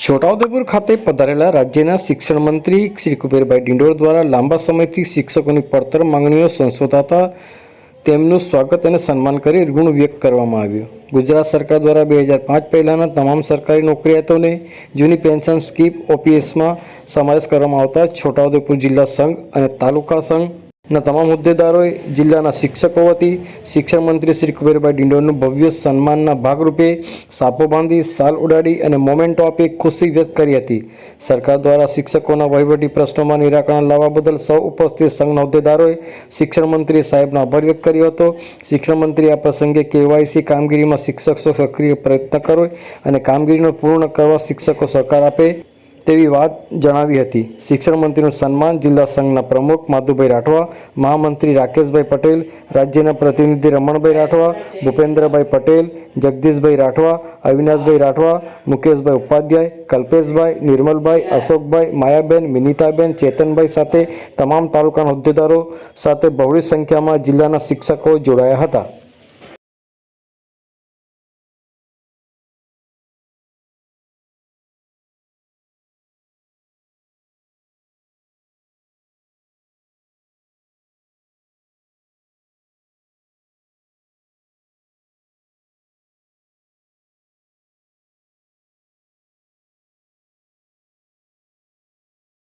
છોટાઉદેપુર ખાતે પધારેલા રાજ્યના શિક્ષણ મંત્રી શ્રી કુબેરભાઈ ડિંડોર દ્વારા લાંબા સમયથી શિક્ષકોની પડતર માંગણીઓ સંશોધાતા તેમનું સ્વાગત અને સન્માન કરી ઋણ વ્યક્ત કરવામાં આવ્યું. ગુજરાત સરકાર દ્વારા બે હજાર પાંચ પહેલાંના તમામ સરકારી નોકરિયાતોને જૂની પેન્શન સ્કીમ, ઓપીએસમાં સમાવેશ કરવામાં આવતા છોટાઉદેપુર જિલ્લા સંઘ અને તાલુકા સંઘના તમામ હોદ્દેદારોએ જિલ્લાના શિક્ષકો વતી શિક્ષણ મંત્રી શ્રી કુબેરભાઈ ડિંડોરનું ભવ્ય સન્માનના ભાગરૂપે સાપો બાંધી સાલ ઉડાડી અને મોમેન્ટો આપી ખુશી વ્યક્ત કરી હતી. સરકાર દ્વારા શિક્ષકોના વહીવટી પ્રશ્નોમાં નિરાકરણ લાવવા બદલ સૌ ઉપસ્થિત સંઘના હોદ્દેદારોએ શિક્ષણ મંત્રી સાહેબનો આભાર વ્યક્ત કર્યો હતો. શિક્ષણ મંત્રી આ પ્રસંગે કેવાયસી કામગીરીમાં શિક્ષકો સક્રિય પ્રયત્ન કરો અને કામગીરીનો પૂર્ણ કરવા શિક્ષકો સહકાર આપે. તેવી વાત જણાવી હતી. શિક્ષણ મંત્રીનું સન્માન જિલ્લા સંઘના પ્રમુખ માધુભાઈ રાઠવા, મહામંત્રી રાકેશભાઈ પટેલ, રાજ્યના પ્રતિનિધિ રમણભાઈ રાઠવા, ભૂપેન્દ્રભાઈ પટેલ, જગદીશભાઈ રાઠવા, અવિનાશભાઈ રાઠવા, મુકેશભાઈ ઉપાધ્યાય, કલ્પેશભાઈ, નિર્મલભાઈ, અશોકભાઈ, માયાબેન, મિનિતાબેન, ચેતનભાઈ સાથે તમામ તાલુકાના હોદ્દેદારો સાથે બહોળી સંખ્યામાં જિલ્લાના શિક્ષકો જોડાયા હતા.